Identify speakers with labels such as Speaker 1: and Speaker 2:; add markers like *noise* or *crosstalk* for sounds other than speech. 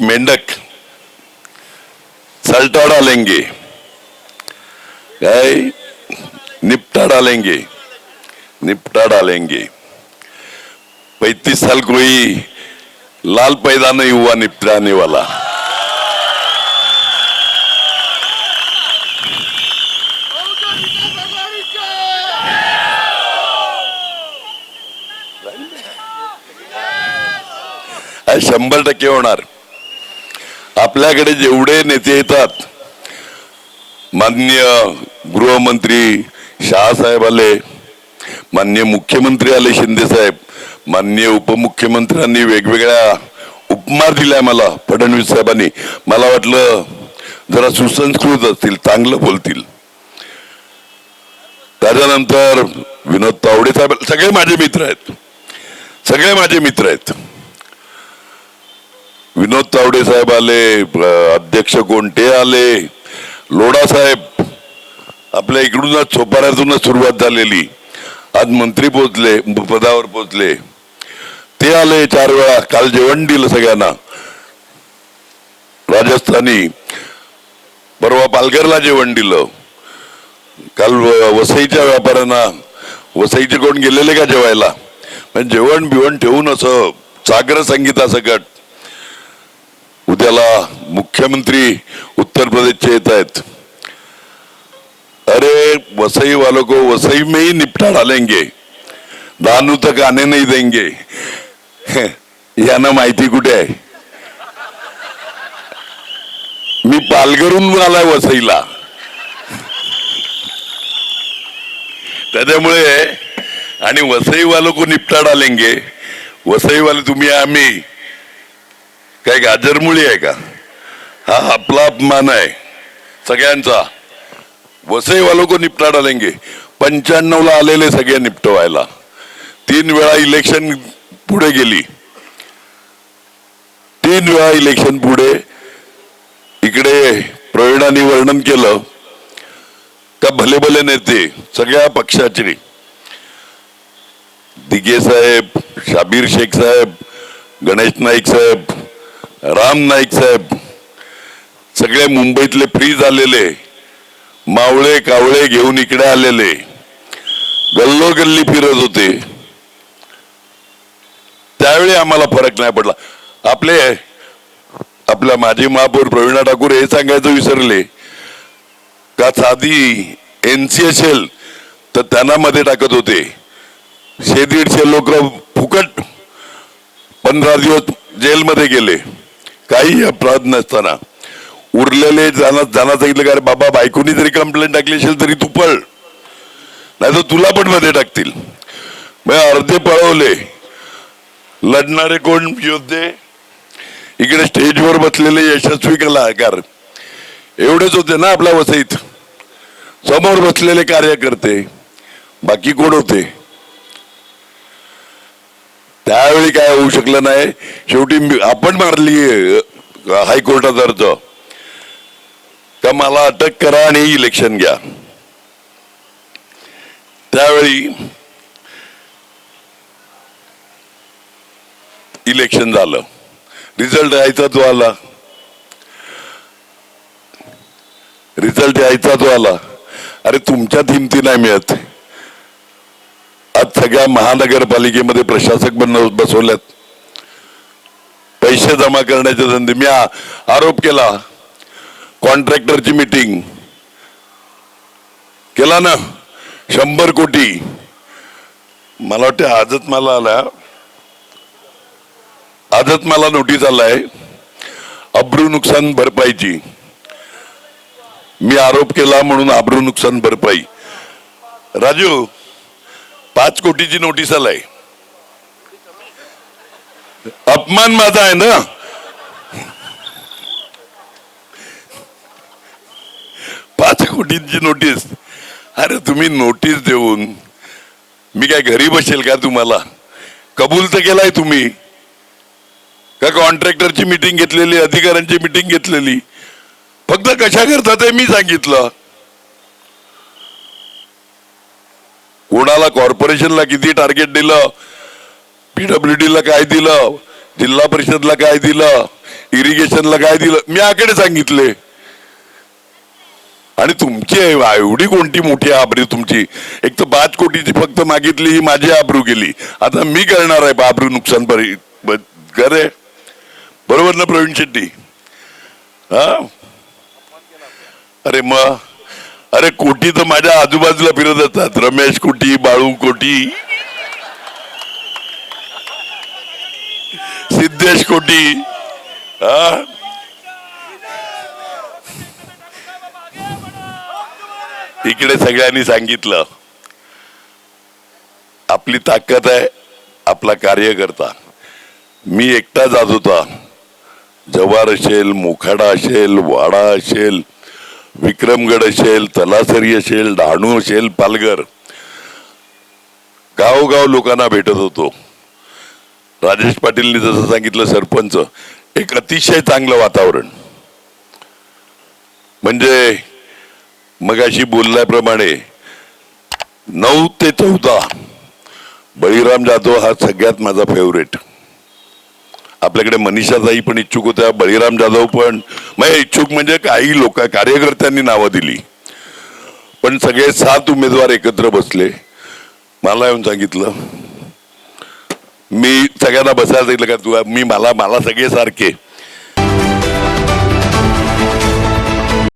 Speaker 1: मेंढक सल्टा डालेंगे काय निपटा डालेंगे निपटा डालेंगे पैतीस साल कोई लाल पैदा नहीं हुआ निपटाने वाला। शंभर टक्के होणार. आपल्याकडे जेवढे नेते येतात माननीय गृहमंत्री शहासाहेब आले मान्य मुख्यमंत्री आले शिंदे साहेब माननीय उपमुख्यमंत्र्यांनी वेगवेगळ्या उपमार दिलाय मला फडणवीस साहेबांनी. मला वाटलं जरा सुसंस्कृत असतील चांगलं बोलतील. त्याच्यानंतर विनोद तावडे साहेब सगळे माझे मित्र आहेत. सगळे माझे मित्र आहेत. विनोद तावडे साहेब आले अध्यक्ष कोणते आले लोढा साहेब आपल्या इकडूनच सोपाऱ्यातूनच सुरुवात झालेली. आज मंत्री पोचले पदावर पोचले ते आले चार वेळा काल जेवण दिलं सगळ्यांना. राजस्थानी परवा पालघरला जेवण दिलं. काल वसईच्या व्यापाऱ्यांना वसईचे कोण गेलेले का जेवायला? म्हणजे जेवण बिवण ठेवून असं सागर संगीता सकट उद्याला मुख्यमंत्री उत्तर प्रदेशचे येत आहेत. अरे वसई वालों को वसई में ही निपटा डालेंगे दानू तक आने नहीं देंगे. *laughs* यांना माहिती कुठे आहे? मी पालघरून आलाय वसईला. त्याच्यामुळे आणि वसईवालो को निपटा डालेंगे वसईवाले तुम्ही आम्ही. काय गाजरमुळी आहे का? हा आपला अपमान आहे. सगळ्यांचा. वसई लोक को निपटा डालेंगे पंच्याण्णव ला आलेले सगळे निपटवायला. तीन वेळा इलेक्शन पुढे गेली. तीन वेळा इलेक्शन पुढे. इकडे प्रवीणाने वर्णन केलं. का भले भले नेते सगळ्या पक्षाचे. दिगे साहेब शाबीर शेख साहेब गणेश नाईक साहेब राम नाईक साहेब सगळे मुंबईतले फ्री झालेले मावळे कावळे घेऊन इकडे आलेले गल्लोगल्ली फिरत होते. त्यावेळी आम्हाला फरक नाही पडला. आपले आपल्या माजी महापौर प्रवीणा ठाकूर हे सांगायचं विसरले. का साधी एनसी असेल तर त्यांना मध्ये टाकत होते. शे दीडशे लोक फुकट पंधरा दिवस जेलमध्ये गेले. काही अपराध नसताना. उरलेले जाणं जाणार सांगितलं का रे बाबा बायकोनी जरी कंप्लेंट टाकली असेल तरी तू पळ. नाही तर तुला पण मध्ये टाकतील. मग अर्धे पळवले. लढणारे कोण? योद्धे. इकडे स्टेजवर बसलेले यशस्वी कलाकार. एवढेच होते ना आपल्या वसईत. समोर बसलेले कार्यकर्ते. बाकी कोण होते? त्यावेळी काय होऊ शकलं नाही. शेवटी आपण मारली हायकोर्टात अर्ज का मला अटक करा आणि इलेक्शन घ्या. त्यावेळी इलेक्शन झालं. रिझल्ट यायचा तो आला. रिझल्ट यायचा तो आला. अरे तुमच्या हिमती नाही मिळत. आज सगळ्या महानगरपालिकेमध्ये प्रशासक बन बसवल्यात. पैसे जमा करण्याचे धंदे मी आरोप केला. कॉन्ट्रॅक्टरची मीटिंग केला ना. शंभर कोटी. मला वाटतं आजच मला आला. आजच मला नोटीस आलाय. अब्रू नुकसान भरपाईची. मी आरोप केला म्हणून अब्रू नुकसान भरपाई. राजू पाच कोटीची नोटीस आलाय. अपमान माझा आहे ना? पाच कोटींची नोटीस अरे तुम्ही नोटीस देऊन मी काय घरी बसेल का तुम्हाला? कबूल तर केलाय तुम्ही. का कॉन्ट्रॅक्टरची मिटिंग घेतलेली अधिकाऱ्यांची मिटिंग घेतलेली? फक्त कशा करतात ते मी सांगितलं. कोणाला कॉर्पोरेशनला किती टार्गेट दिलं? पीडब्ल्यूडीला काय दिलं? जिल्हा परिषदला काय दिलं? इरिगेशनला काय दिलं? मी आकडे सांगितले. आणि तुमची एवढी कोणती मोठी आबरी तुमची? एक तर पाच कोटीची फक्त मागितली ही माझी आबरू गेली. आता मी करणार आहे आबरू नुकसान बरी करे. बरोबर ना प्रवीण शेट्टी? हा? अरे मग अरे कोटी तर माझ्या आजूबाजूला फिरत असतात. रमेश कोटी बाळू कोटी. सिद्धेश कोटी हा इकडे सगळ्यांनी सांगितलं आपली ताकद आहे आपला कार्यकर्ता. मी एकटा जात होता. जव्हार असेल मोखाडा असेल वाडा असेल विक्रमगड असेल तलासरी असेल डहाणू असेल पालघर. गावोगाव लोकांना भेटत होतो. राजेश पाटीलनी जसं सांगितलं सरपंच एक अतिशय चांगलं वातावरण. म्हणजे मगाशी बोलल्याप्रमाणे नऊ ते चौदा बळीराम जाधव हा सगळ्यात माझा फेवरेट आपल्याकडे मनीषाताई पण इच्छुक होत्या बळीराम जाधव पण. म्हणजे इच्छुक म्हणजे काही लोक कार्यकर्त्यांनी नावं दिली. पण सगळे सात उमेदवार एकत्र बसले. मला येऊन सांगितलं मी सगळ्यांना बसायला सांगितलं का तुला मी मला मला सगळे सारखे.